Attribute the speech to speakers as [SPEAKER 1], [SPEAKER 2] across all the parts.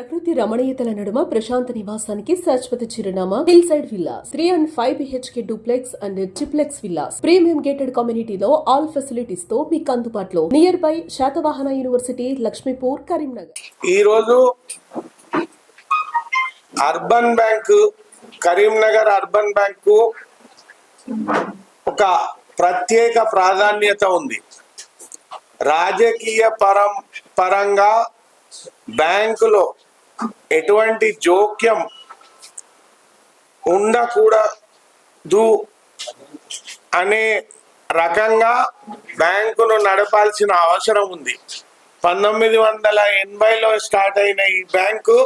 [SPEAKER 1] ప్రకృతి రమణీయతల నడుమ ప్రశాంత నివాసానికి శాశ్వత చిరునామా. Hill side villas three and five BHK duplex and triplex villas premium gated కమ్యూనిటీలో ఆల్ ఫెసిలిటీస్తో మీకు అందుబాటులో. Near by Satavahana university Laxmipur Karimnagar
[SPEAKER 2] ఈ రోజు urban bank Karimnagar urban bank ఒక ప్రత్యేక ప్రాధాన్యత ఉంది. రాజకీయ పరం పరంగా బ్యాంకులో ఎటువంటి జోక్యం ఉండకూడదు అనే రకంగా బ్యాంకును నడపాల్సిన అవసరం ఉంది. పంతొమ్మిది వందల ఎనభైలో స్టార్ట్ అయిన ఈ బ్యాంకు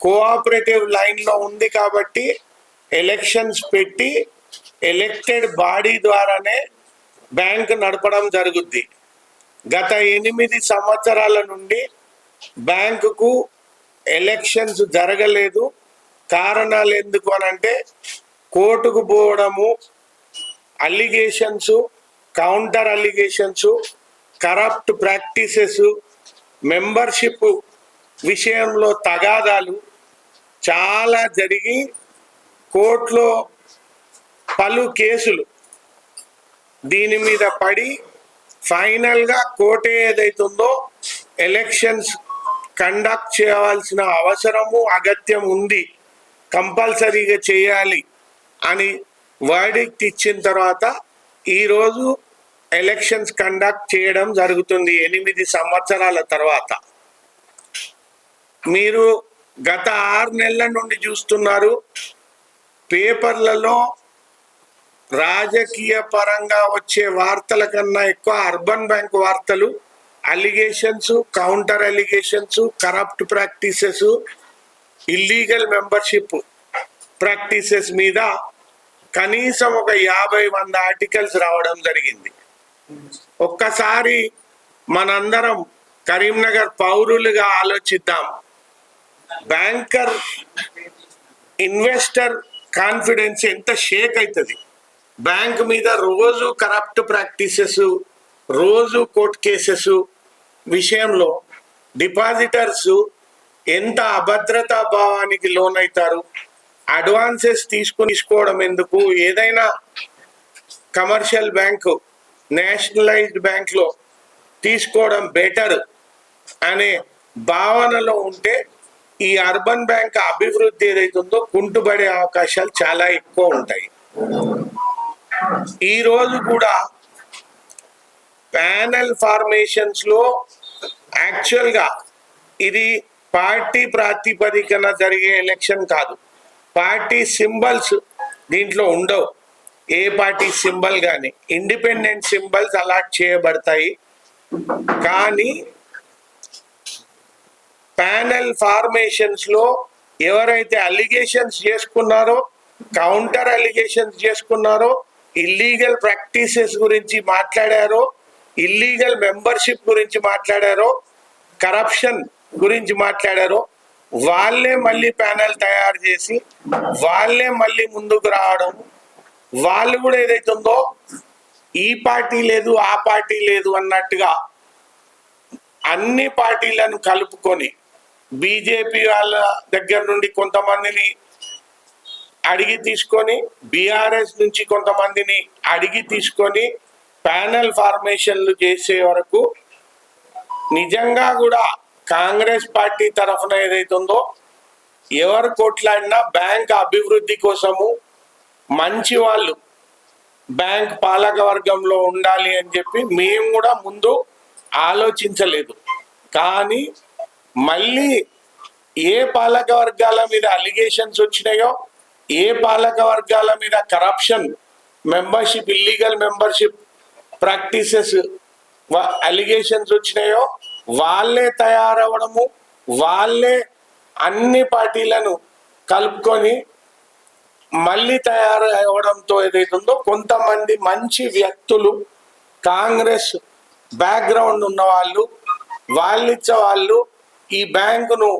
[SPEAKER 2] కోఆపరేటివ్ లైన్లో ఉంది కాబట్టి ఎలక్షన్స్ పెట్టి ఎలక్టెడ్ బాడీ ద్వారానే బ్యాంక్ నడపడం జరుగుద్ది. గత ఎనిమిది సంవత్సరాల నుండి బ్యాంకుకు ఎలక్షన్స్ జరగలేదు. కారణాలు ఎందుకు అని అంటే కోర్టుకు పోవడము allegations counter allegations corrupt practices membership విషయంలో తగాదాలు చాలా జరిగి కోర్టులో పలు కేసులు దీని మీద పడి ఫైనల్గా కోర్టు ఏదైతుందో ఎలక్షన్స్ కండక్ట్ చేయవలసిన అవసరము అగత్యం ఉంది. కంపల్సరీగా చేయాలి అని వర్డిక్ట్ ఇచ్చిన తర్వాత ఈరోజు ఎలక్షన్స్ కండక్ట్ చేయడం జరుగుతుంది ఎనిమిది సంవత్సరాల తర్వాత. మీరు గత ఆరు నెలల నుండి చూస్తున్నారు పేపర్లలో రాజకీయ పరంగా వచ్చే వార్తల కన్నా ఎక్కువ అర్బన్ బ్యాంక్ వార్తలు allegations counter allegations corrupt practices illegal membership practices మీద కనీసం ఒక యాభై వంద ఆర్టికల్స్ రావడం జరిగింది. ఒక్కసారి మనందరం కరీంనగర్ పౌరులుగా ఆలోచిద్దాం. బ్యాంకర్ ఇన్వెస్టర్ కాన్ఫిడెన్స్ ఎంత షేక్ అవుతుంది బ్యాంక్ మీద రోజు కరప్ట్ ప్రాక్టీసెస్ రోజు కోర్ట్ కేసెస్ విషయంలో డిపాజిటర్స్ ఎంత అభద్రతా భావానికి లోనవుతారు అడ్వాన్సెస్ తీసుకుని తీసుకోవడం ఎందుకు? ఏదైనా కమర్షియల్ బ్యాంకు నేషనలైజ్డ్ బ్యాంక్లో తీసుకోవడం బెటర్ అనే భావనలో ఉంటే ఈ అర్బన్ బ్యాంక్ అభివృద్ధి ఏదైతుందో కుంటుబడే అవకాశాలు చాలా ఎక్కువ ఉంటాయి. ఈ రోజు కూడా ప్యానల్ ఫార్మేషన్స్లో యాక్చువల్గా ఇది పార్టీ ప్రాతిపదికన జరిగే ఎలక్షన్ కాదు. పార్టీ సింబల్స్ దీంట్లో ఉండవు. ఏ పార్టీ సింబల్ కానీ ఇండిపెండెంట్ సింబల్స్ అలాట్ చేయబడతాయి. కానీ ప్యానెల్ ఫార్మేషన్స్లో ఎవరైతే అలిగేషన్స్ చేసుకున్నారో కౌంటర్ అలిగేషన్స్ చేసుకున్నారో ఇల్లీగల్ ప్రాక్టీసెస్ గురించి మాట్లాడారో ఇల్లీగల్ మెంబర్షిప్ గురించి మాట్లాడారో కరప్షన్ గురించి మాట్లాడారో వాళ్ళే మళ్ళీ ప్యానెల్ తయారు చేసి వాళ్ళే మళ్ళీ ముందుకు రావడం వాళ్ళు కూడా ఏదైతుందో ఈ పార్టీ లేదు ఆ పార్టీ లేదు అన్నట్టుగా అన్ని పార్టీలను కలుపుకొని బీజేపీ వాళ్ళ దగ్గర నుండి కొంతమందిని అడిగి తీసుకొని బీఆర్ఎస్ నుంచి కొంతమందిని అడిగి తీసుకొని ప్యానల్ ఫార్మేషన్లు చేసే వరకు నిజంగా కూడా కాంగ్రెస్ పార్టీ తరఫున ఏదైతుందో ఎవరు కొట్లాడినా బ్యాంక్ అభివృద్ధి కోసము మంచి వాళ్ళు బ్యాంక్ పాలక వర్గంలో ఉండాలి అని చెప్పి మేము కూడా ముందు ఆలోచించలేదు. కానీ మళ్ళీ ఏ పాలక వర్గాల మీద అలిగేషన్స్ వచ్చినాయో ఏ పాలక వర్గాల మీద corruption membership illegal membership practices allegations వచ్చినాయో వాళ్ళే తయారవడము వాళ్ళే అన్ని పార్టీలను కలుపుకొని మళ్ళీ తయారు అవ్వడంతో ఏదైతుందో కొంతమంది మంచి వ్యక్తులు కాంగ్రెస్ బ్యాక్గ్రౌండ్ ఉన్న వాళ్ళు వాళ్ళిచ్చే వాళ్ళు ఈ బ్యాంకును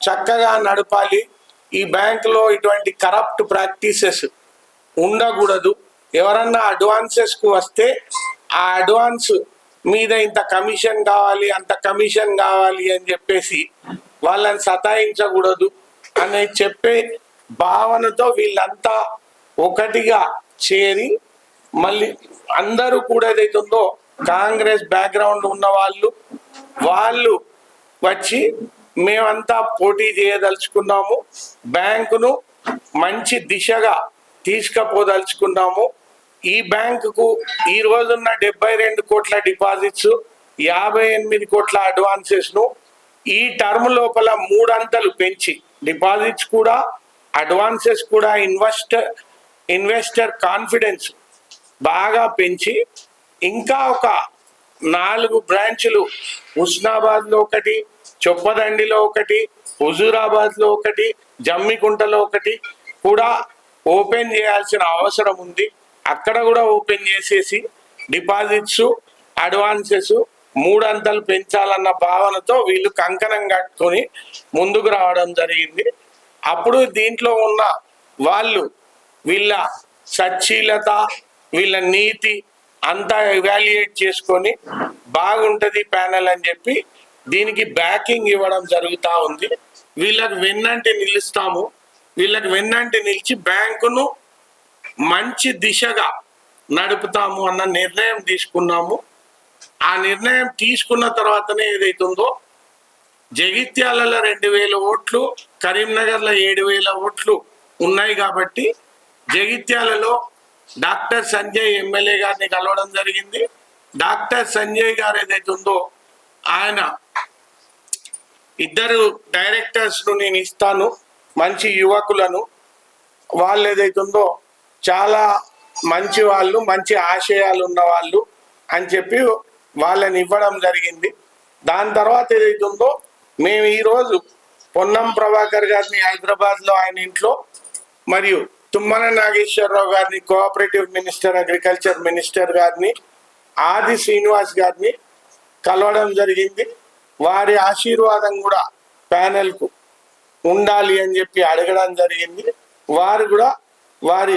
[SPEAKER 2] చక్కగా నడపాలి. ఈ బ్యాంకులో ఇటువంటి కరప్ట్ ప్రాక్టీసెస్ ఉండకూడదు. ఎవరన్నా అడ్వాన్సెస్కు వస్తే ఆ అడ్వాన్స్ మీద ఇంత కమిషన్ కావాలి అంత కమిషన్ కావాలి అని చెప్పేసి వాళ్ళని సతాయించకూడదు అని చెప్పే భావనతో వీళ్ళంతా ఒకటిగా చేరి మళ్ళీ అందరూ కూడా ఏదైతుందో కాంగ్రెస్ బ్యాక్గ్రౌండ్ ఉన్న వాళ్ళు వాళ్ళు వచ్చి మేమంతా పోటీ చేయదలుచుకున్నాము బ్యాంకును మంచి దిశగా తీసుకపోదలుచుకున్నాము. ఈ బ్యాంకుకు ఈ రోజున్న డెబ్బై రెండు కోట్ల డిపాజిట్స్ యాభై ఎనిమిది కోట్ల అడ్వాన్సెస్ను ఈ టర్మ్ లోపల మూడంతలు పెంచి డిపాజిట్స్ కూడా అడ్వాన్సెస్ కూడా ఇన్వెస్టర్ ఇన్వెస్టర్ కాన్ఫిడెన్స్ బాగా పెంచి ఇంకా ఒక నాలుగు బ్రాంచ్లు హుస్నాబాద్లో ఒకటి చొప్పదండిలో ఒకటి హుజూరాబాద్లో ఒకటి జమ్మికుంటలో ఒకటి కూడా ఓపెన్ చేయాల్సిన అవసరం ఉంది. అక్కడ కూడా ఓపెన్ చేసేసి డిపాజిట్స్ అడ్వాన్సెస్ మూడంతలు పెంచాలన్న భావనతో వీళ్ళు కంకణం కట్టుకొని ముందుకు రావడం జరిగింది. అప్పుడు దీంట్లో ఉన్న వాళ్ళు వీళ్ళ సచ్చీలత వీళ్ళ నీతి అంతా ఎవాల్యుయేట్ చేసుకొని బాగుంటుంది ప్యానెల్ అని చెప్పి దీనికి బ్యాకింగ్ ఇవ్వడం జరుగుతూ ఉంది. వీళ్ళకి వెన్నంటే నిలుస్తాము. వీళ్ళకి వెన్నంటి నిలిచి బ్యాంకును మంచి దిశగా నడుపుతాము అన్న నిర్ణయం తీసుకున్నాము. ఆ నిర్ణయం తీసుకున్న తర్వాతనే ఏదైతుందో జగిత్యాలలో రెండు వేల ఓట్లు కరీంనగర్లో ఏడు వేల ఓట్లు ఉన్నాయి కాబట్టి జగిత్యాలలో డాక్టర్ సంజయ్ ఎమ్మెల్యే గారిని కలవడం జరిగింది. డాక్టర్ సంజయ్ గారు ఏదైతే ఉందో ఆయన ఇద్దరు డైరెక్టర్స్ను నేను ఇస్తాను మంచి యువకులను. వాళ్ళు ఏదైతే ఉందో చాలా మంచి వాళ్ళు మంచి ఆశయాలు ఉన్న వాళ్ళు అని చెప్పి వాళ్ళని ఇవ్వడం జరిగింది. దాని తర్వాత ఏదైతే ఉందో మేము ఈరోజు పొన్నం ప్రభాకర్ గారిని హైదరాబాద్లో ఆయన ఇంట్లో మరియు తుమ్మల నాగేశ్వరరావు గారిని కోఆపరేటివ్ మినిస్టర్ అగ్రికల్చర్ మినిస్టర్ గారిని ఆది శ్రీనివాస్ గారిని కలవడం జరిగింది. వారి ఆశీర్వాదం కూడా ప్యానెల్కు ఉండాలి అని చెప్పి అడగడం జరిగింది. వారు కూడా వారి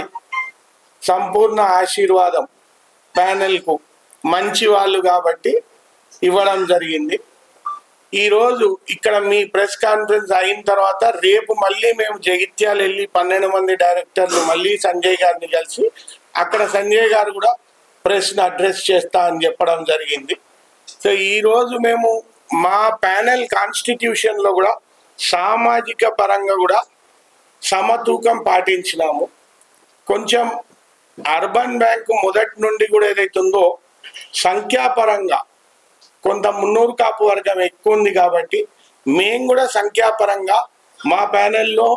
[SPEAKER 2] సంపూర్ణ ఆశీర్వాదం ప్యానెల్కు. మంచి వాళ్ళు కాబట్టి ఇవ్వడం జరిగింది. ఈరోజు ఇక్కడ మీ ప్రెస్ కాన్ఫరెన్స్ అయిన తర్వాత రేపు మళ్ళీ మేము జగిత్యాల వెళ్ళి పన్నెండు మంది డైరెక్టర్లు మళ్ళీ సంజయ్ గారిని కలిసి అక్కడ సంజయ్ గారు కూడా ప్రెస్ని అడ్రస్ చేస్తా అని చెప్పడం జరిగింది. సో ఈరోజు మేము మా ప్యానెల్ కాన్స్టిట్యూషన్లో కూడా సామాజిక పరంగా కూడా సమతూకం పాటించినాము. కొంచెం అర్బన్ బ్యాంకు మొదటి నుండి కూడా ఏదైతుందో సంఖ్యాపరంగా కొంత మున్నూరు కాపు వర్గం ఎక్కువ ఉంది కాబట్టి మేము కూడా సంఖ్యాపరంగా మా ప్యానెల్లో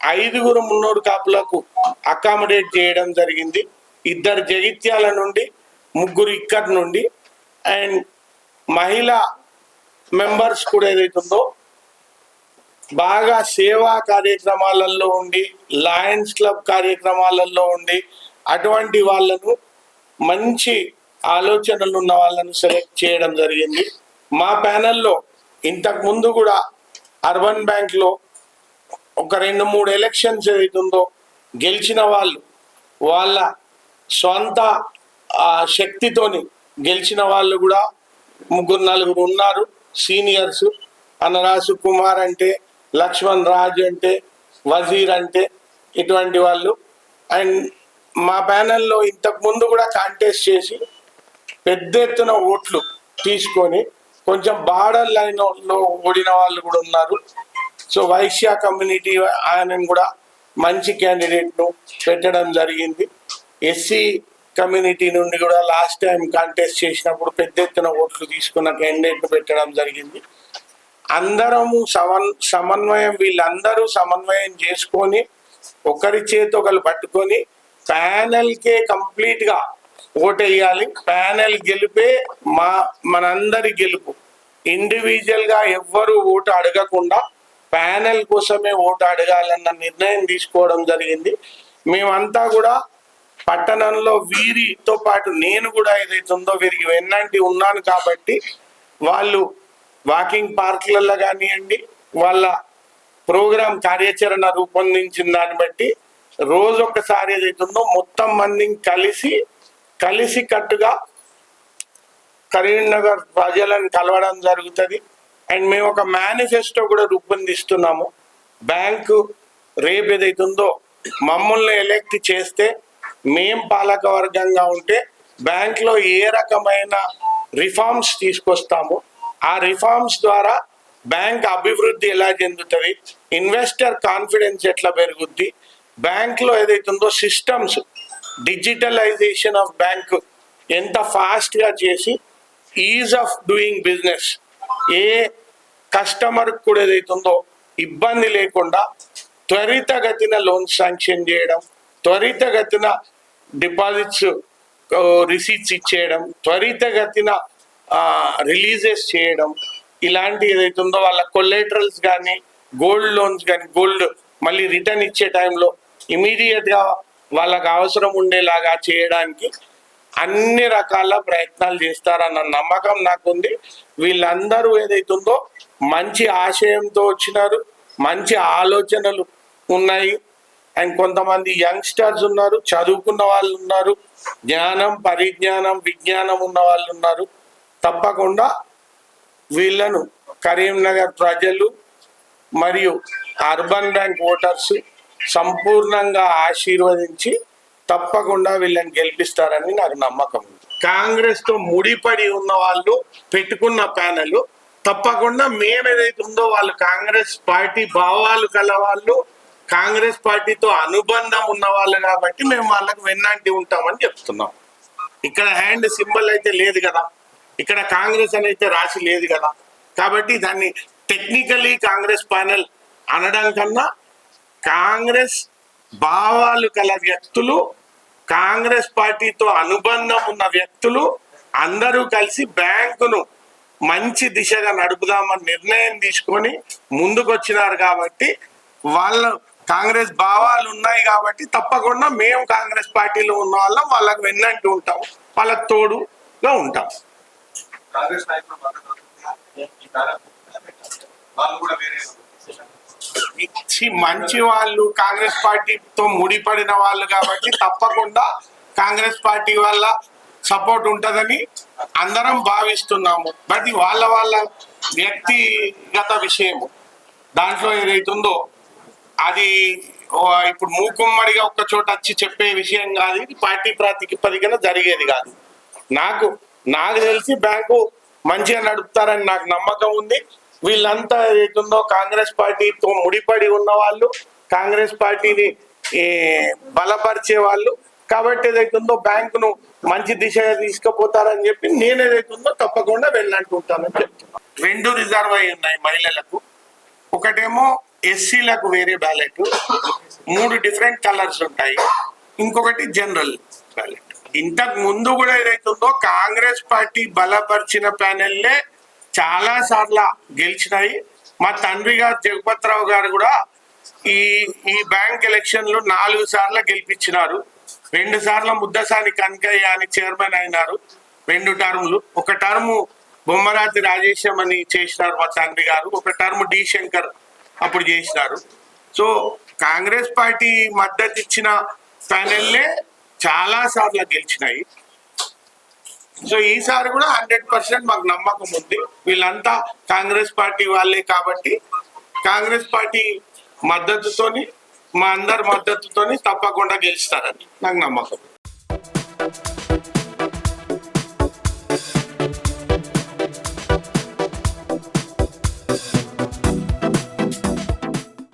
[SPEAKER 2] ఐదుగురు మున్నూరు కాపులకు అకామిడేట్ చేయడం జరిగింది. ఇద్దరు జగిత్యాల నుండి ముగ్గురు ఇక్కడి నుండి అండ్ మహిళా మెంబర్స్ కూడా ఏదైతుందో బాగా సేవా కార్యక్రమాలలో ఉండి లయన్స్ క్లబ్ కార్యక్రమాలలో ఉండి అటువంటి వాళ్ళను మంచి ఆలోచనలు ఉన్న వాళ్ళను సెలెక్ట్ చేయడం జరిగింది. మా ప్యానెల్లో ఇంతకు ముందు కూడా అర్బన్ బ్యాంక్లో ఒక రెండు మూడు ఎలక్షన్స్ ఏదైతుందో గెలిచిన వాళ్ళు వాళ్ళ సొంత శక్తితోని గెలిచిన వాళ్ళు కూడా ముగ్గురు నలుగురు ఉన్నారు. సీనియర్స్ అనరాసు కుమార్ అంటే లక్ష్మణ్ రాజ్ అంటే వజీర్ అంటే ఇటువంటి వాళ్ళు. అండ్ మా ప్యానెల్లో ఇంతకు ముందు కూడా కాంటెస్ట్ చేసి పెద్ద ఎత్తున ఓట్లు తీసుకొని కొంచెం బార్డర్ లైన్ ఓడిన వాళ్ళు కూడా ఉన్నారు. సో వైశ్య కమ్యూనిటీ ఆయనను కూడా మంచి క్యాండిడేట్ను పెట్టడం జరిగింది. ఎస్సీ కమ్యూనిటీ నుండి కూడా లాస్ట్ టైం కాంటెస్ట్ చేసినప్పుడు పెద్ద ఎత్తున ఓట్లు తీసుకున్న క్యాండిడేట్ను పెట్టడం జరిగింది. అందరము సమన్ సమన్వయం వీళ్ళందరూ సమన్వయం చేసుకొని ఒకరి చేతి ఒకరు పట్టుకొని ప్యానెల్కే కంప్లీట్గా ఓటేయాలి. ప్యానెల్ గెలిపే మా మనందరి గెలుపు. ఇండివిజువల్గా ఎవ్వరూ ఎవ్వరు ఓటు అడగకుండా ప్యానెల్ కోసమే ఓటు అడగాలన్న నిర్ణయం తీసుకోవడం జరిగింది. మేమంతా కూడా పట్టణంలో వీరితో పాటు నేను కూడా ఏదైతే ఉందో వీరికి వెన్నంటి ఉన్నాను కాబట్టి వాళ్ళు వాకింగ్ పార్కులలో కానివ్వండి వాళ్ళ ప్రోగ్రాం కార్యాచరణ రూపొందించిన దాన్ని బట్టి రోజు ఒకసారి ఏదైతుందో మొత్తం మందిని కలిసి కలిసి కట్టుగా కరీంనగర్ ప్రజలను కలవడం జరుగుతుంది. అండ్ మేము ఒక మేనిఫెస్టో కూడా రూపొందిస్తున్నాము. బ్యాంకు రేపు ఏదైతుందో మమ్మల్ని ఎలెక్ట్ చేస్తే మేం పాలకవర్గంగా ఉంటే బ్యాంక్లో ఏ రకమైన రిఫార్మ్స్ తీసుకొస్తాము. ఆ రిఫార్మ్స్ ద్వారా బ్యాంక్ అభివృద్ధి ఎలా చెందుతుంది ఇన్వెస్టర్ కాన్ఫిడెన్స్ ఎట్లా పెరుగుద్ది బ్యాంక్లో ఏదైతుందో సిస్టమ్స్ డిజిటలైజేషన్ ఆఫ్ బ్యాంక్ ఎంత ఫాస్ట్గా చేసి ఈజ్ ఆఫ్ డూయింగ్ బిజినెస్. ఏ కస్టమర్ కూడా ఏదైతుందో ఇబ్బంది లేకుండా త్వరితగతిన లోన్ శాంక్షన్ చేయడం త్వరితగతిన డిపాజిట్స్ రిసీట్స్ ఇచ్చేయడం త్వరితగతిన రిలీజెస్ చేయడం ఇలాంటి ఏదైతుందో వాళ్ళ కొలేటరల్స్ కానీ గోల్డ్ లోన్స్ కానీ గోల్డ్ మళ్ళీ రిటర్న్ ఇచ్చే టైంలో ఇమీడియట్గా వాళ్ళకి అవసరం ఉండేలాగా చేయడానికి అన్ని రకాల ప్రయత్నాలు చేస్తారన్న నమ్మకం నాకుంది. వీళ్ళందరూ ఏదైతుందో మంచి ఆశయంతో వచ్చినారు. మంచి ఆలోచనలు ఉన్నాయి. అండ్ కొంతమంది యంగ్స్టర్స్ ఉన్నారు. చదువుకున్న వాళ్ళు ఉన్నారు. జ్ఞానం పరిజ్ఞానం విజ్ఞానం ఉన్న వాళ్ళు ఉన్నారు. తప్పకుండా వీళ్ళను కరీంనగర్ ప్రజలు మరియు అర్బన్ బ్యాంక్ ఓటర్స్ సంపూర్ణంగా ఆశీర్వదించి తప్పకుండా వీళ్ళని గెలిపిస్తారని నాకు నమ్మకం కాంగ్రెస్తో ముడిపడి ఉన్న వాళ్ళు పెట్టుకున్న ప్యానెల్ తప్పకుండా మేము ఏదైతే ఉందో వాళ్ళు కాంగ్రెస్ పార్టీ భావాలు కల వాళ్ళు కాంగ్రెస్ పార్టీతో అనుబంధం ఉన్న వాళ్ళు కాబట్టి మేము వాళ్ళకు వెన్నంటి ఉంటామని చెప్తున్నాం. ఇక్కడ హ్యాండ్ సింబల్ అయితే లేదు కదా. ఇక్కడ కాంగ్రెస్ అని అయితే రాసి లేదు కదా. కాబట్టి దాన్ని టెక్నికలీ కాంగ్రెస్ ప్యానెల్ అనడం కన్నా కాంగ్రెస్ భావాలు గల వ్యక్తులు కాంగ్రెస్ పార్టీతో అనుబంధం ఉన్న వ్యక్తులు అందరూ కలిసి బ్యాంకును మంచి దిశగా నడుపుదామని నిర్ణయం తీసుకొని ముందుకొచ్చినారు కాబట్టి వాళ్ళ కాంగ్రెస్ భావాలు ఉన్నాయి కాబట్టి తప్పకుండా మేము కాంగ్రెస్ పార్టీలో ఉన్న వాళ్ళం వాళ్ళకి వెన్నంటూ ఉంటాం వాళ్ళకు తోడుగా ఉంటాం.
[SPEAKER 3] కాంగ్రెస్ నాయకులు వాళ్ళు కూడా వేరే
[SPEAKER 2] ఇచ్చి మంచి వాళ్ళు కాంగ్రెస్ పార్టీతో ముడిపడిన వాళ్ళు కాబట్టి తప్పకుండా కాంగ్రెస్ పార్టీ వల్ల సపోర్ట్ ఉంటదని అందరం భావిస్తున్నాము. బట్ వాళ్ళ వాళ్ళ వ్యక్తిగత విషయము. దాంట్లో ఏదైతుందో అది ఇప్పుడు మూకుమ్మడిగా ఒక చోట వచ్చి చెప్పే విషయం కాదు. ఇది పార్టీ ప్రాతిపదికన జరిగేది కాదు. నాకు నాకు తెలిసి బ్యాంకు మంచిగా నడుపుతారని నాకు నమ్మకం ఉంది. వీళ్ళంతా ఏదైతుందో కాంగ్రెస్ పార్టీతో ముడిపడి ఉన్న వాళ్ళు కాంగ్రెస్ పార్టీని బలపరిచే వాళ్ళు. కాబట్టి ఏదైతుందో బ్యాంకును మంచి దిశగా తీసుకుపోతారని చెప్పి నేను ఏదైతుందో తప్పకుండా వెళ్ళంటుంటానని చెప్తున్నాను రెండు రిజర్వ్ అయి ఉన్నాయి మహిళలకు. ఒకటేమో ఎస్సీలకు వేరే బ్యాలెట్. మూడు డిఫరెంట్ కలర్స్ ఉంటాయి. ఇంకొకటి జనరల్ బ్యాలెట్. ఇంతకు ముందు కూడా ఏదైతుందో కాంగ్రెస్ పార్టీ బలపరిచిన ప్యానెల్లే చాలా సార్లు గెలిచినాయి. మా తండ్రి గారు జగపతిరావు గారు కూడా ఈ ఈ బ్యాంక్ ఎలక్షన్లో నాలుగు సార్లు గెలిపించినారు. రెండు సార్లు ముద్దసాని కనకయ్య అని చైర్మన్ అయినారు. రెండు టర్ములు. ఒక టర్ము బొమ్మరాతి రాజేశం అని చేసినారు మా తండ్రి గారు. ఒక టర్మ్ డి శంకర్ అప్పుడు చేసినారు. సో కాంగ్రెస్ పార్టీ మద్దతు ఇచ్చిన ప్యానెల్లే చాలా సార్లు గెలిచినాయి. సో ఈసారి కూడా హండ్రెడ్ పర్సెంట్ మాకు నమ్మకం ఉంది. వీళ్ళంతా కాంగ్రెస్ పార్టీ వాళ్ళే కాబట్టి కాంగ్రెస్ పార్టీ మద్దతుతోని మా అందరి మద్దతుతోని తప్పకుండా గెలుస్తారని నాకు నమ్మకం